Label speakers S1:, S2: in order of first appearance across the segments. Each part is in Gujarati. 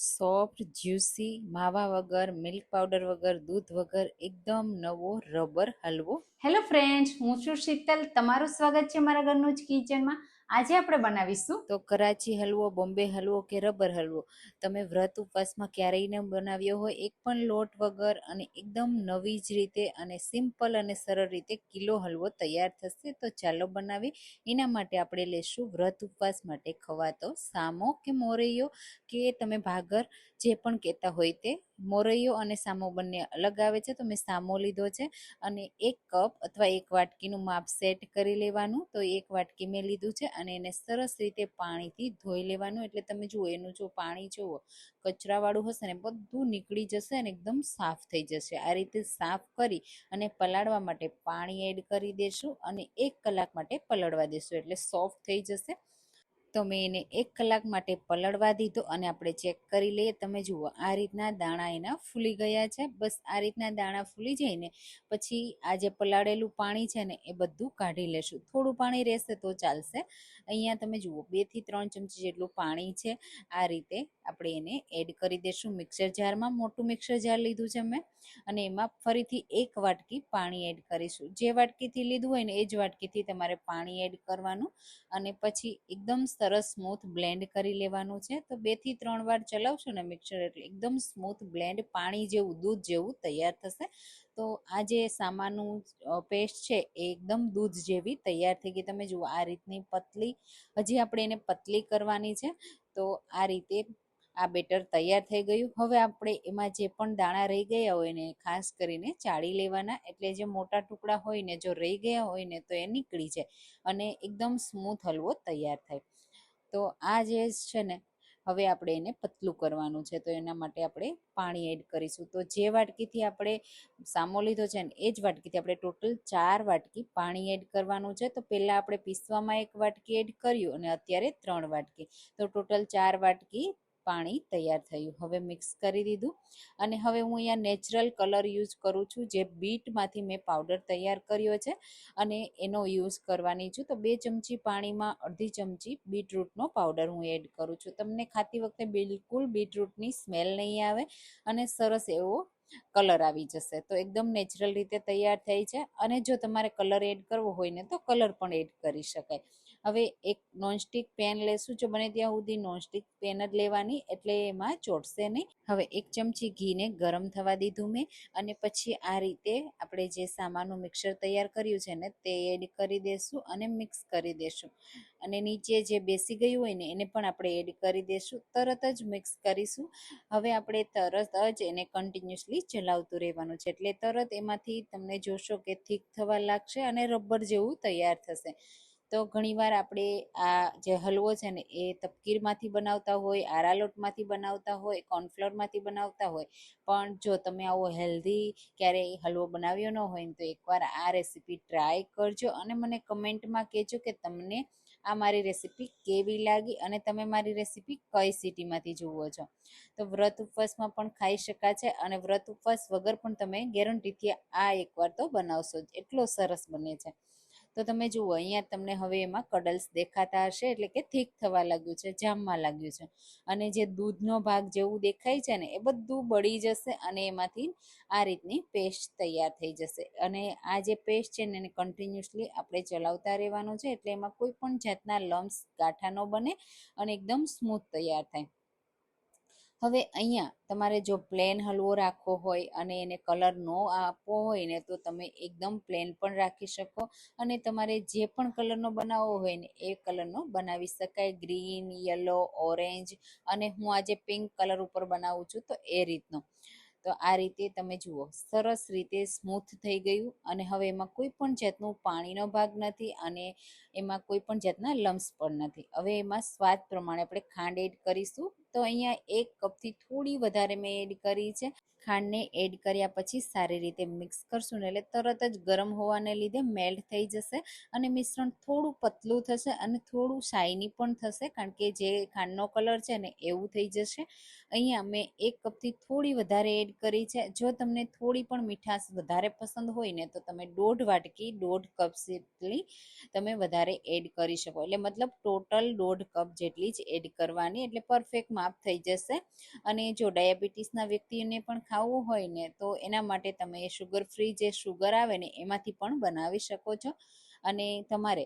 S1: સોફ્ટ, જ્યુસી, માવા વગર, મિલ્ક પાવડર વગર, દૂધ વગર, એકદમ નવો રબર હલવો.
S2: હેલો ફ્રેન્ડ્સ હું છું શીતલ. તમારું સ્વાગત છે મારા ઘરનું જ કિચનમાં આજે આપણે બનાવીશું
S1: તો કરાચી હલવો, બોમ્બે હલવો કે રબર હલવો? તમે વ્રત ઉપવાસમાં ક્યારેય ન બનાવ્યો હોય, એક પણ લોટ વગર અને એકદમ નવી જ રીતે અને સિમ્પલ અને સરળ રીતે કિલો હલવો તૈયાર થશે, તો ચાલો બનાવી એના માટે આપણે લેશું વ્રત ઉપવાસ માટે ખવાતો સામો કે મોરૈયો? કે તમે ભાગર? જે પણ કહેતા હોય તે? મોરૈયો અને સામો બંને અલગ આવે છે, તો મેં સામો લીધો છે. અને એક કપ અથવા એક વાટકીનું માપ સેટ કરી લેવાનું, તો એક વાટકી મેં લીધું છે અને એને સરસ રીતે પાણીથી ધોઈ લેવાનું. એટલે તમે જુઓ, એનું જો પાણી જુઓ, કચરાવાળું હશે ને, બધું નીકળી જશે અને એકદમ સાફ થઈ જશે. આ રીતે સાફ કરી અને પલાળવા માટે પાણી એડ કરી દેશું અને એક કલાક માટે પલળવા દેશું. એટલે સોફ્ટ થઈ જશે. તો મેં એને એક કલાક માટે પલળવા દીધો અને આપણે ચેક કરી લઈએ. તમે જુઓ, આ રીતના દાણા એના ફૂલી ગયા છે. બસ આ રીતના દાણા ફૂલી જાય ને પછી આ જે પલાળેલું પાણી છે ને, એ બધું કાઢી લેશું. થોડું પાણી રહેશે તો ચાલશે. અહીંયા તમે જુઓ બેથી ત્રણ ચમચી જેટલું પાણી છે. આ રીતે આપણે એને એડ કરી દઈશું મિક્સર જારમાં મોટું મિક્સર જાર લીધું છે મેં. અને એમાં ફરીથી એક વાટકી પાણી એડ કરીશું. જે વાટકીથી લીધું હોય ને, એ જ વાટકીથી તમારે પાણી એડ કરવાનું. અને પછી એકદમ સરસ સ્મૂથ બ્લેન્ડ કરી લેવાનું છે. તો બેથી ત્રણ વાર ચલાવશો ને મિક્સર એટલે એકદમ સ્મૂથ બ્લેન્ડ પાણી જેવું, દૂધ જેવું તૈયાર થશે. તો આ જે સામાનું પેસ્ટ છે એ એકદમ દૂધ જેવી તૈયાર થઈ ગઈ. તમે જુઓ આ રીતની પતલી, હજી આપણે એને પતલી કરવાની છે. તો આ રીતે આ બેટર તૈયાર થઈ ગયું. હવે આપણે એમાં જે પણ દાણા રહી ગયા હોય ને ખાસ કરીને ચાળી લેવાના. એટલે જે મોટા ટુકડા હોય ને જો રહી ગયા હોય ને તો એ નીકળી જાય અને એકદમ સ્મૂથ હલવો તૈયાર થાય. તો આ જે છે ને, હવે આપણે એને પતલું કરવાનું છે. તો એના માટે આપણે પાણી એડ કરીશું. તો જે વાટકીથી આપણે સામો લીધો છે ને, એ જ વાટકીથી આપણે ટોટલ ચાર વાટકી પાણી એડ કરવાનું છે. તો પહેલાં આપણે પીસવામાં એક વાટકી એડ કર્યું અને અત્યારે ત્રણ વાટકી. તો ટોટલ ચાર વાટકી પાણી તૈયાર થયું. હવે મિક્સ કરી દીધું અને હવે હું અહીંયા નેચરલ કલર યુઝ કરું છું. જે બીટમાંથી મેં પાવડર તૈયાર કર્યો છે અને એનો યુઝ કરવાની છું. તો બે ચમચી પાણીમાં અડધી ચમચી બીટરૂટનો પાવડર હું એડ કરું છું. તમને ખાતી વખતે બિલકુલ બીટરૂટની સ્મેલ નહીં આવે અને સરસ એવો કલર આવી જશે. તો એકદમ નેચરલ રીતે તૈયાર થઈ છે. અને જો તમારે કલર એડ કરવો હોય ને તો કલર પણ એડ કરી શકાય. હવે એક નોનસ્ટિક પેન લેશું જો બને ત્યાં સુધી નોનસ્ટિક પેન જ લેવાની, એટલે એમાં ચોટશે નહીં. હવે એક ચમચી ઘીને ગરમ થવા દીધું મેં, અને પછી આ રીતે આપણે જે સામાનું મિક્સર તૈયાર કર્યું છે ને તે એડ કરી દેશું અને મિક્સ કરી દેશું. અને નીચે જે બેસી ગયું હોય ને એને પણ આપણે એડ કરી દેશું, તરત જ મિક્સ કરીશું. હવે આપણે તરત જ એને કન્ટિન્યુઅસલી ચલાવતું રહેવાનું છે, એટલે તરત એમાંથી તમને જોશો કે થીક થવા લાગશે અને રબર જેવું તૈયાર થશે. તો ઘણીવાર આપણે આ જે હલવો છે ને, એ તપકીરમાંથી બનાવતા હોય, આરાલોટમાંથી બનાવતા હોય, કોર્નફ્લોરમાંથી બનાવતા હોય. પણ જો તમે આવો હેલ્ધી ક્યારેય હલવો બનાવ્યો ન હોય ને, તો એકવાર આ રેસીપી ટ્રાય કરજો અને મને કમેન્ટમાં કહેજો કે તમને આ મારી રેસીપી કેવી લાગી અને તમે મારી રેસીપી કઈ સિટીમાંથી જુઓ છો. તો વ્રત ઉપવાસમાં પણ ખાઈ શકાશે અને વ્રત ઉપવાસ વગર પણ તમે ગેરંટીથી આ એકવાર તો બનાવશો જ. એટલો સરસ બને છે. તો તમે જુઓ, અહીંયા તમને હવે એમાં કડલ્સ દેખાતા હશે, એટલે કે થીક થવા લાગ્યું છે, જામવા લાગ્યું છે. અને જે દૂધનો ભાગ જેવું દેખાય છે ને, એ બધું બળી જશે અને એમાંથી આ રીતની પેસ્ટ તૈયાર થઈ જશે. અને આ જે પેસ્ટ છે ને, એને કન્ટિન્યુઅસલી આપણે ચલાવતા રહેવાનું છે, એટલે એમાં કોઈ પણ જાતના લમ્સ ગાંઠા ન બને અને એકદમ સ્મૂથ તૈયાર થાય. હવે અહીંયા તમારે જો પ્લેન હલવો રાખવો હોય અને એને કલર નો આપવો હોય ને તો તમે એકદમ પ્લેન પણ રાખી શકો અને તમારે જે પણ કલરનો બનાવવો હોય ને એ કલરનો બનાવી શકાય. ગ્રીન યલો ઓરેન્જ અને હું આજે પિંક કલર ઉપર બનાવું છું તો એ રીતનો. તો આ રીતે તમે જુઓ, સરસ રીતે સ્મૂથ થઈ ગયું અને હવે એમાં કોઈ પણ જાતનું પાણીનો ભાગ નથી અને એમાં કોઈ પણ જાતના લમ્સ પણ નથી. હવે એમાં સ્વાદ પ્રમાણે આપણે ખાંડ એડ કરીશું તો અહીંયા એક કપથી થોડી વધારે મેં એડ કરી છે. ખાંડને એડ કર્યા પછી સારી રીતે મિક્સ કરશું ને એટલે તરત જ ગરમ હોવાને લીધે મેલ્ટ થઈ જશે અને મિશ્રણ થોડું પતલું થશે અને થોડું શાઇની પણ થશે કારણ કે જે ખાંડનો કલર છે ને એવું થઈ જશે. અહીંયા મેં એક કપથી થોડી વધારે એડ કરી છે. જો તમને થોડી પણ મીઠાશ વધારે પસંદ હોય ને તો તમે દોઢ વાટકી દોઢ કપ જેટલી તમે વધારે એડ કરી શકો. એટલે મતલબ ટોટલ દોઢ કપ જેટલી જ એડ કરવાની. એટલે પરફેક્ટ માપ થઈ જશે. અને જો ડાયાબિટીસના વ્યક્તિને પણ ખાવું હોય ને તો એના માટે તમે શુગર ફ્રી જે શુગર આવે ને એમાંથી પણ બનાવી શકો છો. અને તમારે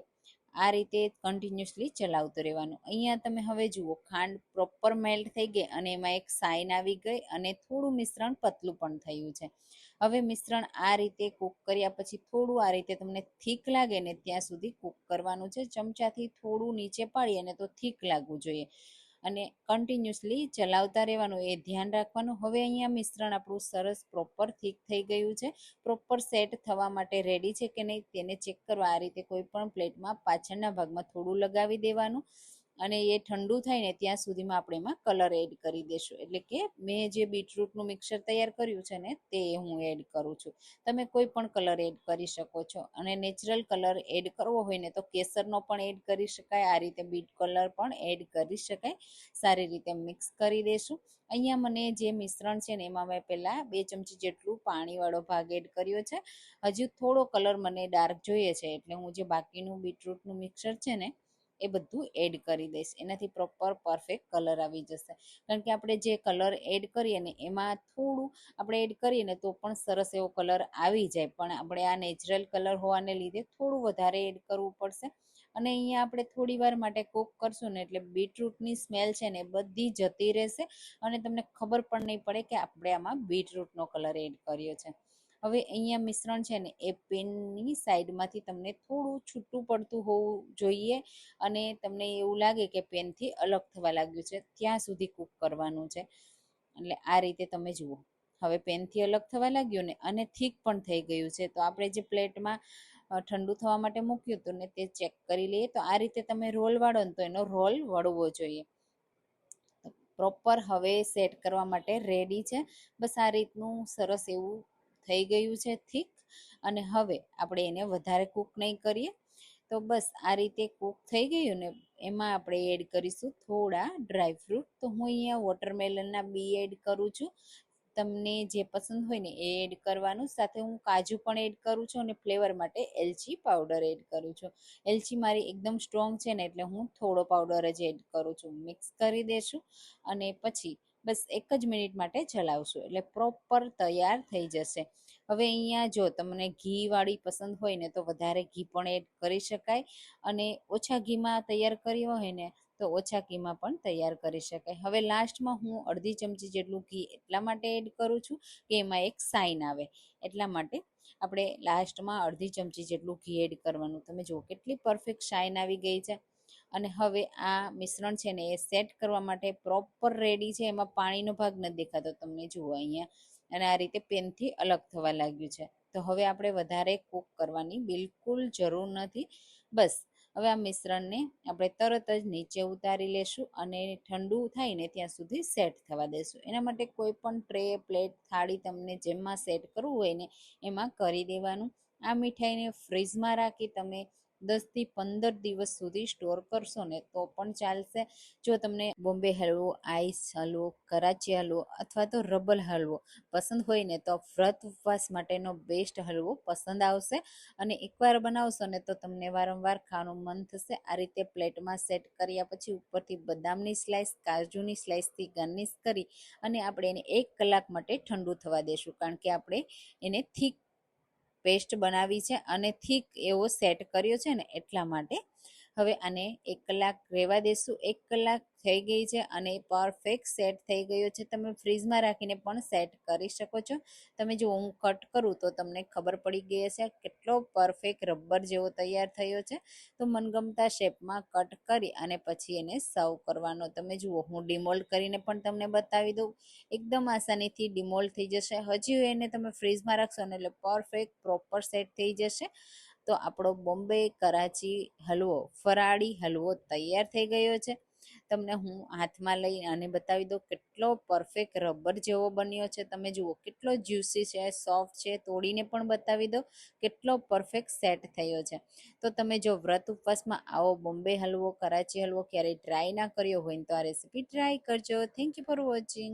S1: આ રીતે કન્ટિન્યુઅસલી ચલાવતું રહેવાનું. અહીંયા તમે હવે જુઓ, ખાંડ પ્રોપર મેલ્ટ થઈ ગઈ અને એમાં એક સાઈન આવી ગઈ અને થોડું મિશ્રણ પતલું પણ થયું છે. હવે મિશ્રણ આ રીતે કૂક કર્યા પછી થોડું આ રીતે તમને થીક લાગે ને ત્યાં સુધી કૂક કરવાનું છે. ચમચાથી થોડું નીચે પાડી અને તો થીક લાગવું જોઈએ. અને કન્ટિન્યુઅસલી ચલાવતા રહેવાનું એ ધ્યાન રાખવાનું. હવે અહીંયા મિશ્રણ આપણું સરસ પ્રોપર થીક થઈ ગયું છે. પ્રોપર સેટ થવા માટે રેડી છે કે નહીં તેને ચેક કરવા. આ રીતે કોઈ પણ પ્લેટમાં પાછળના ભાગમાં થોડું લગાવી દેવાનું. અને એ ઠંડુ થાય ને ત્યાં સુધીમાં આપણે એમાં કલર એડ કરી દઈશું એટલે કે મેં જે બીટરૂટનું મિક્સર તૈયાર કર્યું છે ને, તે હું એડ કરું છું. તમે કોઈ પણ કલર એડ કરી શકો છો. અને નેચરલ કલર એડ કરવો હોય ને તો કેસરનો પણ એડ કરી શકાય. આ રીતે બીટ કલર પણ એડ કરી શકાય. સારી રીતે મિક્સ કરી દઈશું અહીંયા મને જે મિશ્રણ છે ને, એમાં મેં પહેલાં બે ચમચી જેટલું પાણીવાળો ભાગ એડ કર્યો છે. હજુ થોડો કલર મને ડાર્ક જોઈએ છે. એટલે હું જે બાકીનું બીટરૂટનું મિક્સર છે ને એ બધું એડ કરી દઈશ. એનાથી પ્રોપર પરફેક્ટ કલર આવી જશે. કારણ કે આપણે જે કલર એડ કરીએ ને એમાં થોડું આપણે એડ કરીએ ને તો પણ સરસ એવો કલર આવી જાય. પણ આપણે આ નેચરલ કલર હોવાને લીધે થોડું વધારે એડ કરવું પડશે. અને અહીંયા આપણે થોડી વાર માટે કૂક કરશું ને એટલે બીટરૂટની સ્મેલ છે ને બધી જતી રહેશે. અને તમને ખબર પણ નહીં પડે કે આપણે આમાં બીટરૂટનો કલર એડ કર્યો છે. હવે અહીંયા મિશ્રણ છે ને, એ પેનની સાઈડમાંથી તમને થોડું છૂટું પડતું હોવું જોઈએ અને તમને એવું લાગે કે પેનથી અલગ થવા લાગ્યું છે, ત્યાં સુધી કૂક કરવાનું છે. એટલે આ રીતે તમે જુઓ. હવે પેનથી અલગ થવા લાગ્યું ને અને થીક પણ થઈ ગયું છે. તો આપણે જે પ્લેટમાં ઠંડુ થવા માટે મૂક્યું હતું ને તે ચેક કરી લઈએ. તો આ રીતે તમે રોલ વાળો ને તો એનો રોલ વળવો જોઈએ. પ્રોપર હવે સેટ કરવા માટે રેડી છે. બસ આ રીતનું સરસ એવું થઈ ગયું છે થીક અને હવે આપણે એને વધારે કૂક નહીં કરીએ. તો બસ આ રીતે કૂક થઈ ગયું ને એમાં આપણે એડ કરીશું થોડા ડ્રાય ફ્રૂટ તો હું અહીંયા વોટરમેલનના બી એડ કરું છું. તમને જે પસંદ હોય ને એ એડ કરવાનું. સાથે હું કાજુ પણ એડ કરું છું અને ફ્લેવર માટે એલચી પાવડર એડ કરું છું. એલચી મારી એકદમ સ્ટ્રોંગ છે ને એટલે હું થોડો પાવડર જ એડ કરું છું. મિક્સ કરી દેશું અને પછી બસ એક જ મિનિટ માટે ચલાવશું, એટલે પ્રોપર તૈયાર થઈ જશે. હવે અહીંયા જો તમને ઘીવાળી પસંદ હોય ને તો વધારે ઘી પણ એડ કરી શકાય અને ઓછા ઘીમાં તૈયાર કર્યો હોય ને તો ઓછા ઘીમાં પણ તૈયાર કરી શકાય. હવે લાસ્ટમાં હું અડધી ચમચી જેટલું ઘી એટલા માટે એડ કરું છું કે એમાં એક સાઇન આવે. એટલા માટે આપણે લાસ્ટમાં અડધી ચમચી જેટલું ઘી એડ કરવાનું. તમે જુઓ કેટલી પરફેક્ટ શાઇન આવી ગઈ છે. અને હવે આ મિશ્રણ છે ને એ સેટ કરવા માટે પ્રોપર રેડી છે. એમાં પાણીનો ભાગ નથી દેખાતો. તમને જુઓ અહીંયા. અને આ રીતે પેનથી અલગ થવા લાગ્યું છે. તો હવે આપણે વધારે કૂક કરવાની બિલકુલ જરૂર નથી. બસ, હવે આ મિશ્રણને આપણે તરત જ નીચે ઉતારી લેશું અને ઠંડુ થાય ને ત્યાં સુધી સેટ થવા દેશું. એના માટે કોઈ પણ ટ્રે પ્લેટ થાળી તમને જેમાં સેટ કરવું હોય ને એમાં કરી દેવાનું. આ મીઠાઈને ફ્રીજમાં રાખી તમે દસથી પંદર દિવસ સુધી સ્ટોર કરશો ને તો પણ ચાલશે. જો તમને બોમ્બે હલવો, આઈસ હલવો, કરાચી હલવો અથવા તો રબલ હલવો પસંદ હોય ને તો વ્રત ઉપવાસ માટેનો બેસ્ટ હલવો પસંદ આવશે. અને એકવાર બનાવશો ને તો તમને વારંવાર ખાવાનું મન થશે. આ રીતે પ્લેટમાં સેટ કર્યા પછી ઉપરથી બદામની સ્લાઇસ કાજુની સ્લાઇસથી ગાર્નિશ કરી અને આપણે એને એક કલાક માટે ઠંડુ થવા દેશું. કારણ કે આપણે એને થીક પેસ્ટ બનાવી છે અને થીક એવો સેટ કર્યો છે ને એટલા માટે હવે આને એક કલાક રહેવા દેશું. એક કલાક થઈ ગઈ છે અને પરફેક્ટ સેટ થઈ ગયો છે. તમે ફ્રીજમાં રાખીને પણ સેટ કરી શકો છો. તમે જો હું કટ કરું તો તમને ખબર પડી ગઈ હશે કેટલો પરફેક્ટ રબર જેવો તૈયાર થયો છે. તો મનગમતા શેપમાં કટ કરી અને પછી એને સર્વ કરવાનો. તમે જુઓ, હું ડિમોલ્ડ કરીને પણ તમને બતાવી દઉં. એકદમ આસાનીથી ડિમોલ્ડ થઈ જશે. હજી એને તમે ફ્રીજમાં રાખશો એટલે પરફેક્ટ પ્રોપર સેટ થઈ જશે. તો આપણો બોમ્બે કરાચી હલવો, ફરાળી હલવો તૈયાર થઈ ગયો છે. તમને હું હાથમાં લઈ અને બતાવી દઉં કેટલો પરફેક્ટ રબર જેવો બન્યો છે. તમે જુઓ કેટલો જ્યુસી છે સોફ્ટ છે, તોડીને પણ બતાવી દો કેટલો પરફેક્ટ સેટ થયો છે. તો તમે જો વ્રત ઉપવાસમાં આવો, બોમ્બે હલવો, કરાચી હલવો ક્યારેય ટ્રાય ના કર્યો હોય તો આ રેસીપી ટ્રાય કરજો. Thank you for watching